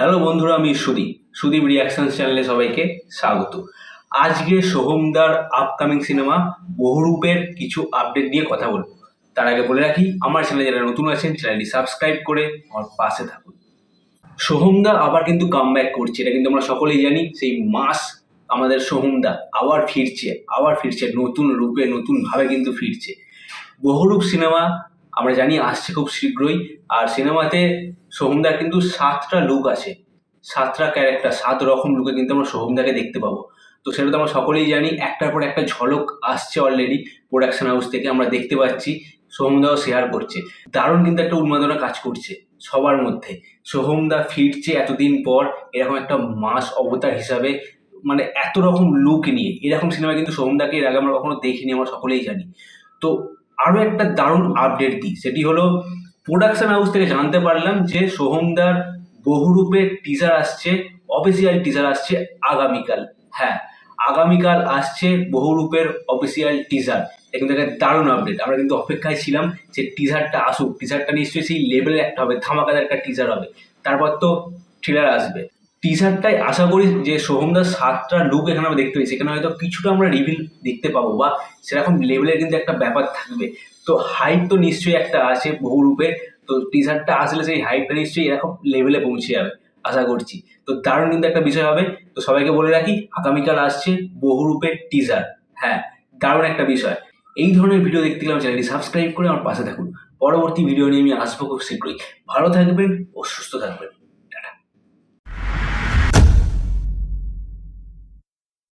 Hello বন্ধুরা, আমি Sudip. Sudip reaction চ্যানেলে সবাইকে স্বাগত। আজকে সোহমদার আপকামিং সিনেমা বহুরূপের কিছু আপডেট নিয়ে কথা বলব। তার আগে বলে রাখি, আমার চ্যানেলে যারা নতুন আছেন চ্যানেলটি সাবস্ক্রাইব করে আমার পাশে থাকুন। সোহমদা আবার কিন্তু কাম করছে, এটা কিন্তু আমরা সকলেই জানি। সেই মাস আমাদের সোহমদা আবার ফিরছে আবার ফিরছে, নতুন রূপে, নতুনভাবে কিন্তু ফিরছে। বহুরূপ সিনেমা আমরা জানি আসছে খুব শীঘ্রই। আর সিনেমাতে সোহমদার কিন্তু সাতটা লুক আছে। সাতটা ক্যারেক্টার সাত রকম লুকে কিন্তু আমরা সোহমদাকে দেখতে পাবো। তো সেটা তো আমরা সকলেই জানি, একটার পর একটা ঝলক আসছে অলরেডি প্রোডাকশন হাউস থেকে, আমরা দেখতে পাচ্ছি, সোহমদাও শেয়ার করছে। দারুণ কিন্তু একটা উন্মাদনা কাজ করছে সবার মধ্যে। সোহমদা ফিরছে এতদিন পর, এরকম একটা মাস অবতার হিসাবে মানে এত রকম লুক নিয়ে। এরকম সিনেমা কিন্তু সোহমদাকে এর আগে আমরা কখনো দেখিনি, আমরা সকলেই জানি। তো আরও একটা দারুণ আপডেট দিই। সেটি হলো প্রোডাকশন হাউস থেকে জানতে পারলাম যে সোহমদার বহুরূপের টিজার আসছে অফিসিয়াল টিজার আসছে আগামীকাল। হ্যাঁ আগামীকাল আসছে বহুরূপের অফিসিয়াল টিজার কিন্তু একটা দারুণ আপডেট আমরা কিন্তু অপেক্ষায় ছিলাম যে টিজারটা আসুক। টিজারটা নিশ্চয়ই সেই লেভেলের একটা হবে, ধামাকাদার একটা টিজার হবে। তারপর তো ট্রেলার আসবে। টিজারটাই আশা করি যে সোহমদার সাতটা লুক এখানে আমরা দেখতে পাই সেখানে হয়তো কিছুটা আমরা রিভিল দেখতে পাবো বা সেরকম লেভেলের কিন্তু একটা ব্যাপার থাকবে। তো হাইপ তো নিশ্চয়ই একটা আছে বহুরূপে তো টিজারটা আসলে সেই হাইপটা নিশ্চয়ই এরকম লেভেলে পৌঁছে যাবে, আশা করছি। তো দারুণ কিন্তু একটা বিষয় হবে। তো সবাইকে বলে রাখি, আগামীকাল আসছে বহুরূপের টিজার হ্যাঁ দারুণ একটা বিষয়। এই ধরনের ভিডিও দেখতে গেলে চ্যানেলটি সাবস্ক্রাইব করে আমার পাশে থাকুন। পরবর্তী ভিডিও নিয়ে আমি আসব খুব শীঘ্রই। ভালো থাকবেন ও সুস্থ থাকবেন।